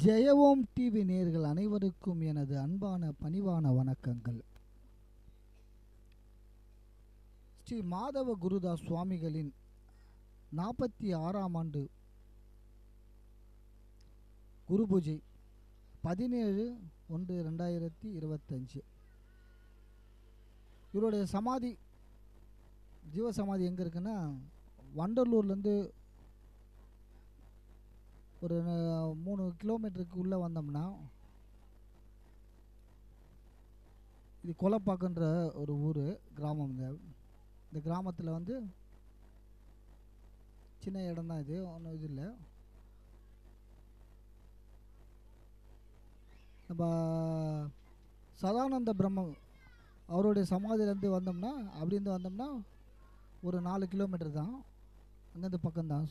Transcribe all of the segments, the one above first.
ஜெயவோம் TV நேர்கள் அனைவருக்கும் எனது அன்பான பணிவான வணக்கங்கள். ஸ்ரீ மாதவ குருதாஸ் சுவாமிகளின் நாற்பத்தி ஆறாம் ஆண்டு குரு பூஜை பதினேழு ஒன்று ரெண்டாயிரத்தி இருபத்தஞ்சு. இவருடைய சமாதி ஜீவ சமாதி எங்கே இருக்குன்னா வண்டலூர்லேருந்து ஒரு மூணு கிலோமீட்டருக்கு உள்ளே வந்தோம்னா இது கொலப்பாக்கன்ற ஒரு ஊர் கிராமம் இந்த இந்த கிராமத்தில் வந்து சின்ன இடம் தான் இது ஒன்றும் இது இல்லை. நம்ம சதானந்த பிரம்மம் அவருடைய சமாதியிலேருந்து வந்தோம்னா அப்படிருந்து வந்தோம்னா ஒரு நாலு கிலோமீட்டர் தான். அங்கேருந்து பக்கம்தான்.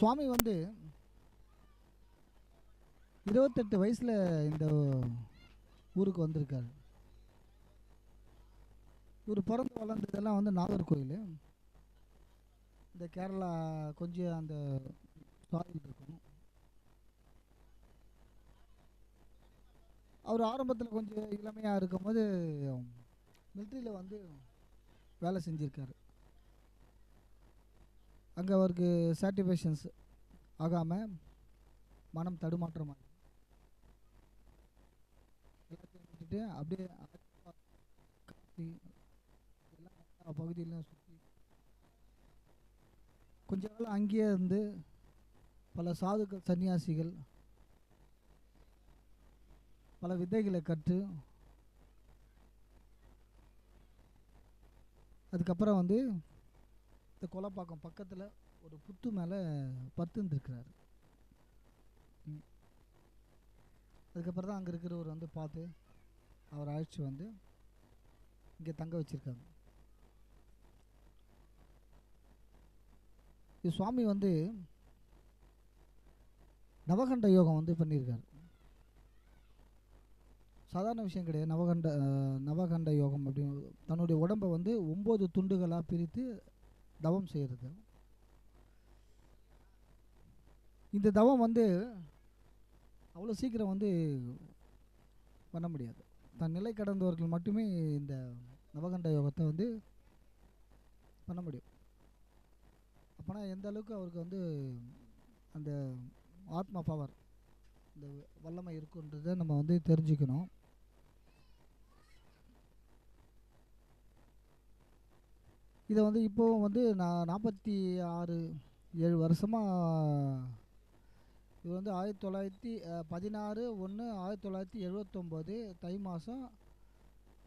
சுவாமி வந்து இருபத்தெட்டு வயசில் இந்த ஊருக்கு வந்திருக்கார். இவர் பிறந்து வளர்ந்ததெல்லாம் வந்து நாகர்கோயில் இந்த கேரளா கொஞ்சம் அந்த சாயில் இருக்கும் அவர் ஆரம்பத்தில் கொஞ்சம் இளமையாக இருக்கும்போது மிலிட்ரியில் வந்து வேலை செஞ்சுருக்காரு. அங்கே அவருக்கு சாட்டிஃபேஷன்ஸ் ஆகாமல் மனம் தடுமாற்றமாக எல்லாத்தையும் விட்டுட்டு அப்படியே காசி எல்லா பகுதியிலும் சுற்றி கொஞ்ச நாள் அங்கேயே இருந்து பல சாதுக்கள் சன்னியாசிகள் பல வித்தைகளை கற்று அதுக்கப்புறம் வந்து இந்த கொலப்பாக்கம் பக்கத்தில் ஒரு புத்து மேலே பத்துந்துருக்கிறார் அதுக்கப்புறம் தான் அங்கே இருக்கிறவர் வந்து பார்த்து அவர் அழைச்சி வந்து இங்கே தங்க வச்சிருக்காங்க இது சுவாமி வந்து நவகண்ட யோகம் வந்து பண்ணியிருக்காரு. சாதாரண விஷயம் கிடையாது. நவகண்ட நவகண்ட யோகம் அப்படின்னு தன்னுடைய உடம்பை வந்து ஒம்பது துண்டுகளாக பிரித்து தவம் செய்கிறது இந்த தவம் வந்து அவ்வளோ சீக்கிரம் வந்து பண்ண முடியாது. தன் நிலை கடந்தவர்கள் மட்டுமே இந்த நவகண்ட யோகத்தை வந்து பண்ண முடியும். அப்போனா எந்த அளவுக்கு அவருக்கு வந்து அந்த ஆத்மா பவர் இந்த வல்லமை இருக்குன்றதை நம்ம வந்து தெரிஞ்சுக்கணும். இதை வந்து இப்போவும் வந்து நான் நாற்பத்தி ஆறு ஏழு வருஷமாக இது வந்து ஆயிரத்தி தொள்ளாயிரத்தி பதினாறு ஒன்று ஆயிரத்தி தொள்ளாயிரத்தி எழுபத்தொம்போது தை மாதம்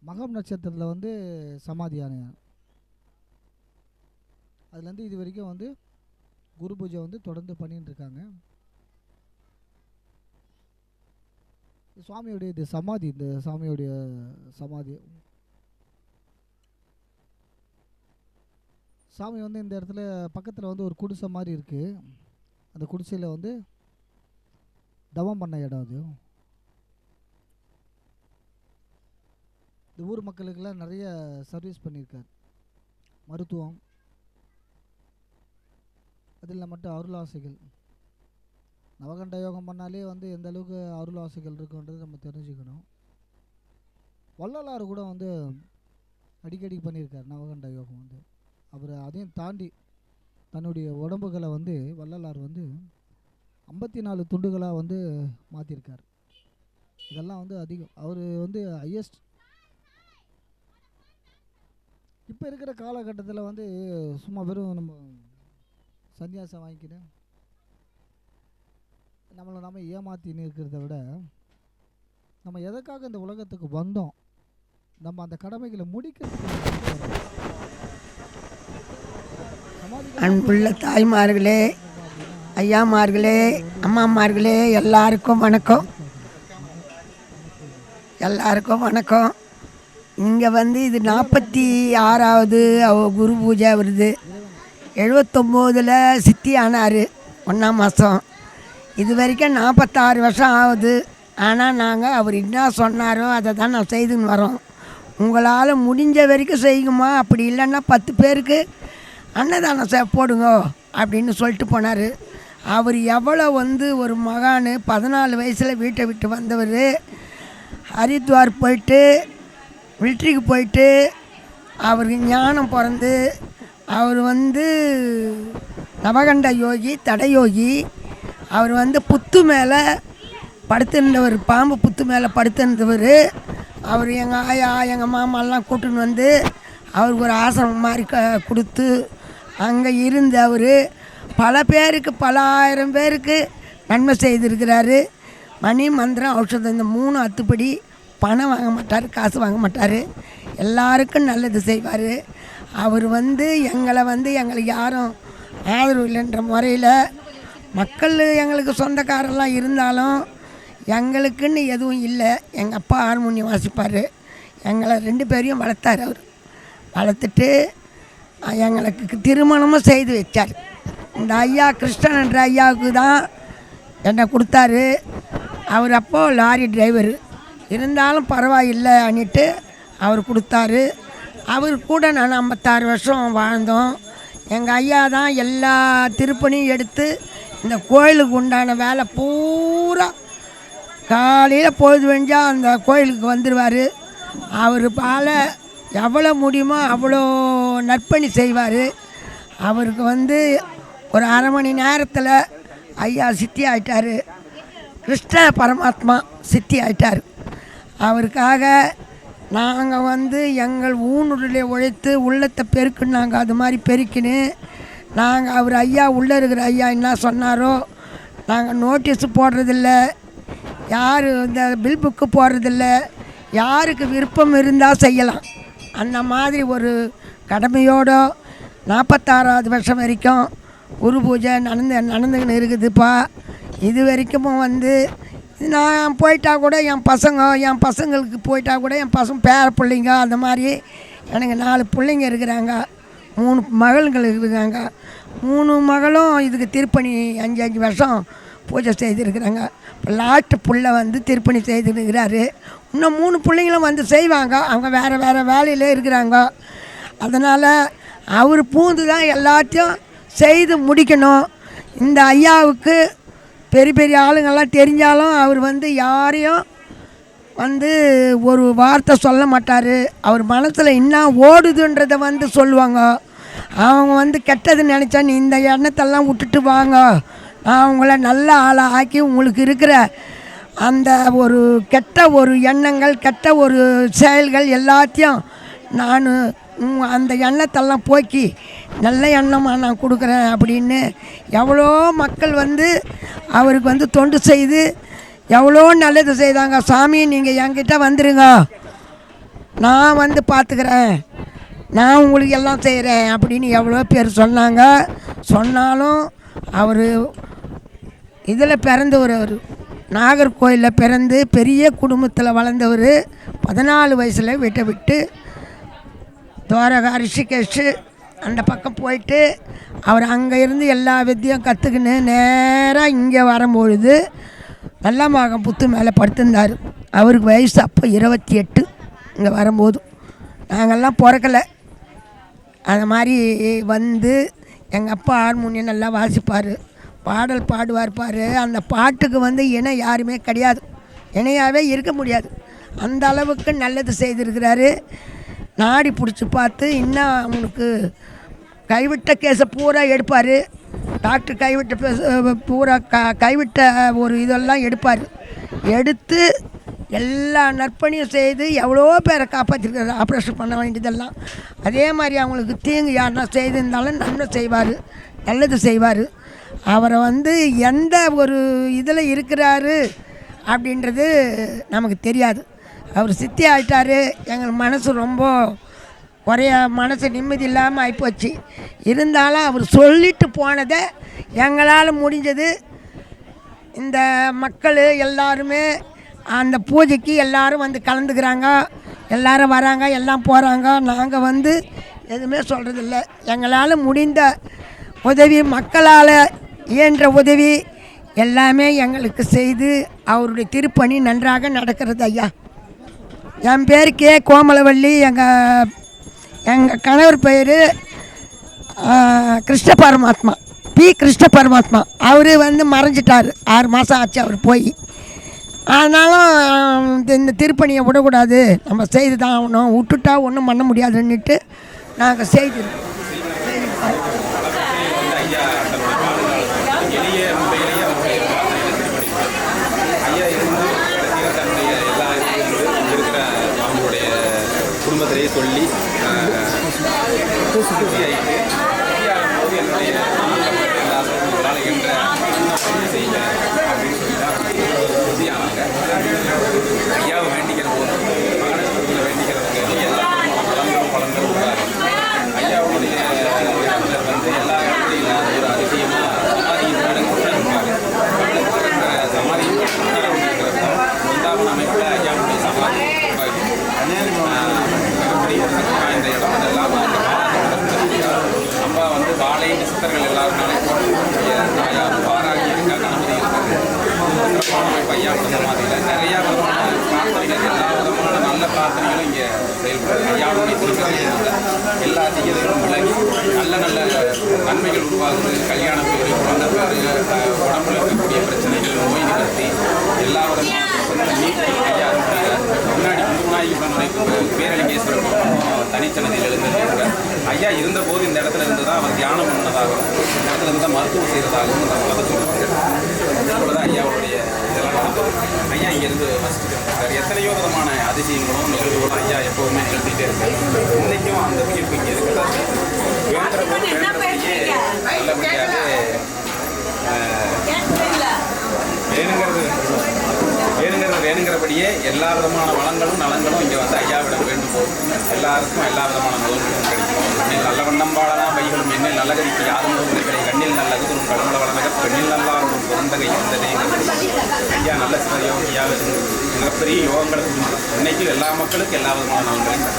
மகம் நட்சத்திரத்தில் வந்து சமாதியானேன் அதுலேருந்து இது வரைக்கும் வந்து குரு பூஜை வந்து தொடர்ந்து பண்ணிட்டு இருக்காங்க. சுவாமியுடைய இது சமாதி இந்த சாமியுடைய சமாதி. சாமி வந்து இந்த இடத்துல பக்கத்தில் வந்து ஒரு குடிசை மாதிரி இருக்குது அந்த குடிசையில் வந்து தவம் பண்ண இடம் அது. இந்த ஊர் மக்களுக்கெல்லாம் நிறைய சர்வீஸ் பண்ணியிருக்கார். மருத்துவம். அதில் மட்டும் அருளாசைகள். நவகண்ட யோகம் பண்ணாலே வந்து எந்த அளவுக்கு அருளாசைகள் இருக்குன்றது நம்ம தெரிஞ்சுக்கணும். வள்ளலாறு கூட வந்து அடிக்கடி பண்ணியிருக்கார் நவகண்ட யோகம் வந்து. அவர் அதையும் தாண்டி தன்னுடைய உடம்புகளை வந்து வள்ளலார் வந்து ஐம்பத்தி நாலு துண்டுகளாக வந்து மாற்றிருக்கார் இதெல்லாம் வந்து அதிகம். அவர் வந்து ஹையஸ்ட் இப்போ இருக்கிற காலகட்டத்தில் வந்து சும்மா வெறும் நம்ம சன்னியாசம் வாங்கிக்கிட்டு நம்மளை நம்ம ஏமாத்தின்னு இருக்கிறத விட நம்ம எதற்காக இந்த உலகத்துக்கு வந்தோம்? நம்ம அந்த கடமைகளை முடிக்கிறதுக்கு அன்புள்ள தாய்மார்களே ஐயாமார்களே அம்மாமார்களே எல்லாருக்கும் வணக்கம். எல்லாருக்கும் வணக்கம். இங்கே வந்து இது நாற்பத்தி ஆறாவது அவ குரு பூஜை வருது. எழுபத்தொம்போதில் சித்தி ஆனார் ஒன்றாம் மாதம் இது வரைக்கும் நாற்பத்தாறு வருஷம் ஆகுது. ஆனால் நாங்கள் அவர் என்ன சொன்னாரோ அதை தான் நான் செய்துன்னு வரோம். உங்களால் முடிஞ்ச வரைக்கும் செய்யுமா அப்படி இல்லைன்னா பத்து பேருக்கு அன்னதானம் சே போடுங்க அப்படின்னு சொல்லிட்டு போனார். அவர் எவ்வளோ வந்து ஒரு மகான் பதினாலு வயசில் வீட்டை விட்டு வந்தவர். ஹரித்வார் போயிட்டு மில்ட்ரிக்கு போயிட்டு அவருக்கு ஞானம் பிறந்து அவர் வந்து நவகண்ட யோகி தடயோகி அவர் வந்து புத்து மேலே படுத்திருந்தவர் பாம்பு புத்து மேலே படுத்திருந்தவர். அவர் எங்கள் ஆயா எங்கள் மாமாலாம் கூட்டின்னு வந்து அவருக்கு ஒரு ஆசிரமம் மாதிரி க கொடுத்து அங்கே இருந்து அவர் பல பேருக்கு பல ஆயிரம் பேருக்கு நன்மை செய்திருக்கிறாரு. மணி மந்திரம் ஔஷதம் இந்த மூணு அத்துப்படி பணம் வாங்க மாட்டார் காசு வாங்க மாட்டார். எல்லாருக்கும் நல்லது செய்வார். அவர் வந்து எங்களை வந்து எங்களுக்கு யாரும் ஆதரவு இல்லைன்ற முறையில் மக்கள் எங்களுக்கு சொந்தக்காரெல்லாம் இருந்தாலும் எங்களுக்குன்னு எதுவும் இல்லை. எங்கள் அப்பா ஹார்மோனியம் வாசிப்பார் எங்களை ரெண்டு பேரையும் வளர்த்தார் அவர். வளர்த்துட்டு எங்களுக்கு திருமணமும் செய்து வச்சார். இந்த ஐயா கிருஷ்ணன் என்ற ஐயாவுக்கு தான் என்னை கொடுத்தாரு. அவர் அப்போது லாரி டிரைவர் இருந்தாலும் பரவாயில்லை அன்னிட்டு அவர் கொடுத்தாரு. அவர் கூட நான் ஐம்பத்தாறு வருஷம் வாழ்ந்தோம். எங்கள் ஐயா தான் எல்லா திருப்பணியும் எடுத்து இந்த கோயிலுக்கு உண்டான வேலை பூரா காலையில் பொழுது வெஞ்சால் அந்த கோயிலுக்கு வந்துடுவார் அவர் பால எவ்வளோ முடியுமோ அவ்வளோ நற்பணி செய்வார். அவருக்கு வந்து ஒரு அரை மணி நேரத்தில் ஐயா சித்தி ஆயிட்டார். கிருஷ்ண பரமாத்மா சித்தி ஆயிட்டார். அவருக்காக நாங்கள் வந்து எங்கள் ஊனுடைய உழைத்து உள்ளத்தை பெருக்குனாங்க அது மாதிரி பெருக்கின்னு நாங்கள் அவர் ஐயா உள்ளே இருக்கிற ஐயா என்ன சொன்னாரோ நாங்கள் நோட்டீஸ் போடுறதில்ல. யார் இந்த பில் புக்கு போடுறதில்ல. யாருக்கு விருப்பம் இருந்தால் செய்யலாம். அந்த மாதிரி ஒரு கடமையோட நாற்பத்தாறாவது வருஷம் வரைக்கும் குரு பூஜை நடந்து நடந்துக்கின்னு இருக்குதுப்பா. இது வரைக்கும் வந்து நான் போயிட்டா கூட என் பசங்க என் பசங்களுக்கு போயிட்டா கூட என் பசங்க பேர பிள்ளைங்க அந்த மாதிரி எனக்கு நாலு பிள்ளைங்க இருக்கிறாங்க. மூணு மகள்கள் இருக்கிறாங்க. மூணு மகளும் இதுக்கு திருப்பணி அஞ்சு அஞ்சு வருஷம் பூஜை செய்திருக்கிறாங்க. இப்போ லாஸ்ட்டு புள்ள வந்து திருப்பணி செய்திருக்கிறாரு இன்னும் மூணு பிள்ளைங்களும் வந்து செய்வாங்க. அவங்க வேறு வேறு வேலையில் இருக்கிறாங்க. அதனால் அவர் பூந்து தான் எல்லாத்தையும் செய்து முடிக்கணும். இந்த ஐயாவுக்கு பெரிய பெரிய ஆளுங்கள்லாம் தெரிஞ்சாலும் அவர் வந்து யாரையும் வந்து ஒரு வார்த்தை சொல்ல மாட்டார். அவர் மனசில் என்ன ஓடுதுன்றதை வந்து சொல்லுவாங்க. அவங்க வந்து கெட்டது நினச்சா நீ இந்த எண்ணத்தெல்லாம் விட்டுட்டு வாங்க. நான் உங்களை நல்ல ஆளாக ஆக்கி உங்களுக்கு இருக்கிற அந்த ஒரு கெட்ட ஒரு எண்ணங்கள் கெட்ட ஒரு செயல்கள் எல்லாத்தையும் நான் அந்த எண்ணத்தெல்லாம் போக்கி நல்ல எண்ணமாக நான் கொடுக்குறேன் அப்படின்னு எவ்வளோ மக்கள் வந்து அவருக்கு வந்து தொண்டு செய்து எவ்வளோ நல்லது செய்தாங்க. சாமி நீங்கள் என்கிட்ட வந்துடுங்க நான் வந்து பார்த்துக்கிறேன். நான் உங்களுக்கு எல்லாம் செய்கிறேன் அப்படின்னு எவ்வளோ பேர் சொன்னாங்க. சொன்னாலும் அவர் இதில் பிறந்தவர் அவர். நாகர்கோயிலில் பிறந்து பெரிய குடும்பத்தில் வளர்ந்தவர் பதினாலு வயசில் வீட்டை விட்டு துவாரகா ரிஷிகேஷ் அந்த பக்கம் போயிட்டு அவர் அங்கே இருந்து எல்லா வித்தியும் கற்றுக்கின்னு நேராக இங்கே வரும்பொழுது வெள்ளமாகம் புத்து மேலே படுத்திருந்தார். அவருக்கு வயசு அப்போ இருபத்தி எட்டு இங்கே வரும்போது. நாங்கள்லாம் பிறக்கலை. அது மாதிரி வந்து எங்கள் அப்பா ஹார்மோனியம் நல்லா வாசிப்பார். பாடல் பாடுவார் பாரு. அந்த பாட்டுக்கு வந்து இணை யாருமே கிடையாது. இணையாகவே இருக்க முடியாது. அந்த அளவுக்கு நல்லது செய்திருக்கிறாரு. நாடி பிடிச்சி பார்த்து இன்னும் அவனுக்கு கைவிட்ட கேஸை பூரா எடுப்பார். டாக்டர் கைவிட்ட பூரா க கைவிட்ட ஒரு இதெல்லாம் எடுப்பார். எடுத்து எல்லா நற்பணியும் செய்து எவ்வளோ பேரை காப்பாற்றிருக்காரு ஆப்ரேஷன் பண்ண வேண்டியதெல்லாம். அதே மாதிரி அவங்களுக்கு தீங்கு யாருன்னா செய்திருந்தாலும் நன்மை செய்வார். நல்லது செய்வார். அவரை வந்து எந்த ஒரு இதில் இருக்கிறாரு அப்படின்றது நமக்கு தெரியாது. அவர் சித்தி ஆகிட்டார் எங்கள் மனசு ரொம்ப குறைய மனசு நிம்மதி இல்லாமல் ஆகிப்போச்சு இருந்தாலும் அவர் சொல்லிட்டு போனதை எங்களால் முடிஞ்சது. இந்த மக்கள் எல்லாருமே அந்த பூஜைக்கு எல்லாரும் வந்து கலந்துக்கிறாங்க. எல்லாரும் வராங்க எல்லாம் போகிறாங்க நாங்கள் வந்து எதுவுமே சொல்கிறதில்ல எங்களால் முடிந்த உதவி மக்களால் இயன்ற உதவி எல்லாமே எங்களுக்கு செய்து அவருடைய திருப்பணி நன்றாக நடக்கிறது ஐயா. என் பேர் கே. கோமலவள்ளி. எங்கள் எங்கள் கணவர் பேர் கிருஷ்ண பரமாத்மா. பி. கிருஷ்ண பரமாத்மா. அவர் வந்து மறைஞ்சிட்டார். ஆறு மாதம் ஆச்சு அவர் போய். ஆனாலும் இந்த- இந்த திருப்பணியை விடக்கூடாது. நம்ம செய்து தான் ஆகணும். விட்டுட்டா ஒன்றும் பண்ண முடியாதுன்னுட்டு நாங்கள் செய்து ஐயா தன்னுடைய பாடல்கள் எளிய முறையிலேயே அவருடைய பாடல்களை திருப்பணிப்பார் ஐயா இருந்து கடைசியில் தன்னுடைய எல்லா இதுவும் இங்க இருக்கிற அவங்களுடைய குடும்பத்திலேயே சொல்லி சுற்றி போது என்னுடைய எல்லாரும் என்ற பணி செய்யுங்க அப்படின்னு சொல்லி தான் ஐயாவை வேண்டிக்கிற போது மகனத்தில் வேண்டிக்கிறவங்க எல்லா வளங்களும் வளங்களும் உள்ளாரு ஐயாவுடைய இடத்துல வந்து எல்லா இடத்துலையும் இல்லாத ஒரு அதிசயமாக சமாதியின் நடந்து இருப்பார் சமாதி பிருந்தாவன அமைப்பில் ஐயாவுடைய சமாதி மிகப்பெரிய சக்தி வாய்ந்த இடம் அதெல்லாம் அந்த காலத்தில் அம்பா வந்து பாலைன்னு சித்தர்கள் எல்லாருனாலே போடக்கூடிய தாயார் பாராகி இருக்கா கணபதி இருக்காங்க சிறப்பான அமைப்பு ஐயாவோட சமாதியில் நிறையா விதமான பிரார்த்தனைகள் எல்லா விதமான நல்ல பிரார்த்தனைகளும் இங்கே செயல்படுது ஐயாவுடைய திருக்கதையில் எல்லா தீயதைகளும் விலகி நல்ல நல்ல நன்மைகள் உருவாகுது கல்யாண பேரு குழந்தை பேரு அஹ், உடம்புல இருக்கக்கூடிய பிரச்சனைகள் நோய் நிவர்த்தி எல்லா ஐயா முன்னாடி குருநாயகி பிரம்மனை பேரலிங்கேஸ்வரர் கோபுரம் தனிச்சனதியில் ஐயா இருந்தபோது இந்த இடத்துல இருந்து தான் அவர் தியானம் பண்ணதாகவும் இந்த இடத்துல இருந்து தான் மருத்துவம் செய்கிறதாகவும் அந்த கதை சொல்லுவாங்க தான் ஐயாவுடைய இதெல்லாம் ஐயா இங்கேருந்து வசிச்சுட்டு எத்தனையோ விதமான அதிசயங்களும் நிகழ்வுகளும் ஐயா எப்போதுமே நிகழ்த்திட்டே இருக்காரு. இன்னைக்கும் அந்த தீர்ப்பு இங்கே இருக்கிறதா. வேண்டுற வேண்டபடியே நல்லபடியாக வேணுங்கிறபடியே எல்லா விதமான வளங்களும் நலங்களும் இங்கே வந்து ஐயாவிடம் வேண்டும் எல்லாருக்கும் எல்லா விதமான நலன்களும் கிடைக்கும். நல்ல வண்ணம் வைகளும் எண்ணில் நல்லகதிக்கு யாரும் உங்களை கண்ணில் நல்லது உன் கடவுள வளநகர் பெண்ணில் நல்லாரும் பொருந்தகை இருந்ததே ஐயா நல்ல சிவயோகியாக மிகப்பெரிய யோகங்களுக்கு இன்னைக்கு எல்லா மக்களுக்கும் எல்லா விதமான நலன்களையும்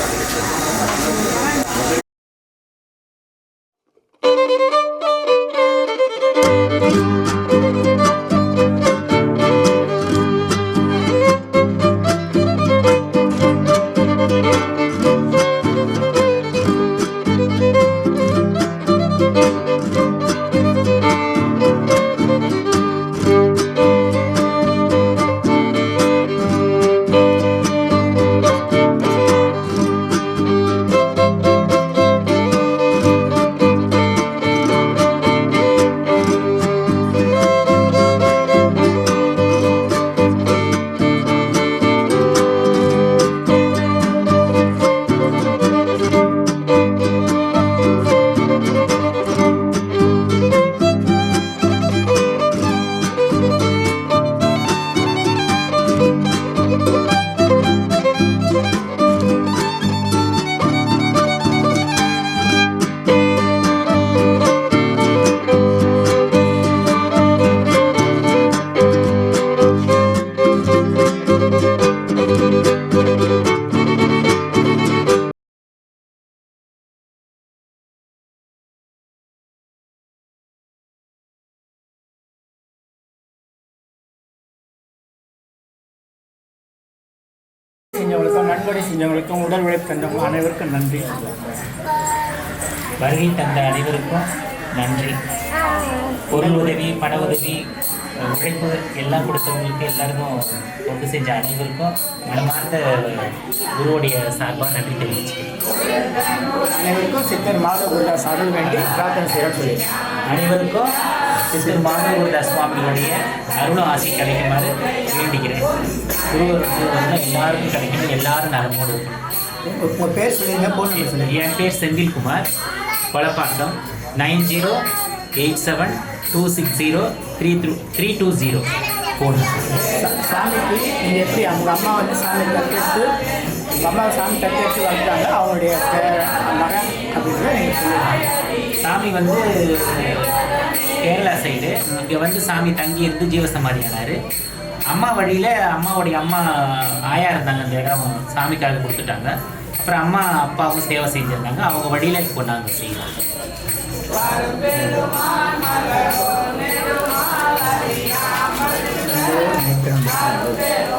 தந்தவங்க அனைவருக்கும் நன்றி. வருகை தந்த அனைவருக்கும் நன்றி. பொருள் உதவி பண உதவி உழைப்பு எல்லாம் கொடுத்தவங்களுக்கு எல்லாருக்கும் தொண்டு செஞ்ச அனைவருக்கும் மனமார்ந்த குருவுடைய சார்பாக நன்றி தெரிவிச்சுக்கிறேன். அனைவருக்கும் சித்தர் மாத குருதாஸ் அருள் வேண்டி பிரார்த்தனை சொல்லி அனைவருக்கும் சித்தர் மாதகுருதாஸ் சுவாமிகளுடைய அருளும் ஆசை கிடைக்குமாறு வேண்டிக்கிறேன். குருவருக்கு வந்து எல்லாருக்கும் கிடைக்கணும். எல்லாரும் நலமோடு இருக்கணும் உங்க- உங்க பேர் சொல்லிடுங்க போன் நம்பர் சொல்லுங்க. என் பேர் Senthilkumar. Kolappakkam nine zero eight seven two six zero three three three two zero. Phone சாமிக்கு நீங்கள் எப்படி அவங்க அம்மா வந்து சாமி தத்தெடுத்து உங்கள் அம்மா சாமி தத்தெடுத்து வளர்த்தாங்க அவங்களுடைய மகன் நீங்கள் சொல்லுங்கள் சாமி வந்து கேரளா சைடு இங்கே வந்து சாமி தங்கி இருந்து ஜீவசமாதி ஆனார். அம்மா வழியில் அம்மாவுடைய அம்மா ஆயா இருந்தாங்க அந்த இடம் சாமிக்காக கொடுத்துட்டாங்க அப்புறம் அம்மா அப்பாவும் சேவை செஞ்சுருந்தாங்க அவங்க வழியில் இப்போ நாங்கள் செய்கிறோம் Thank.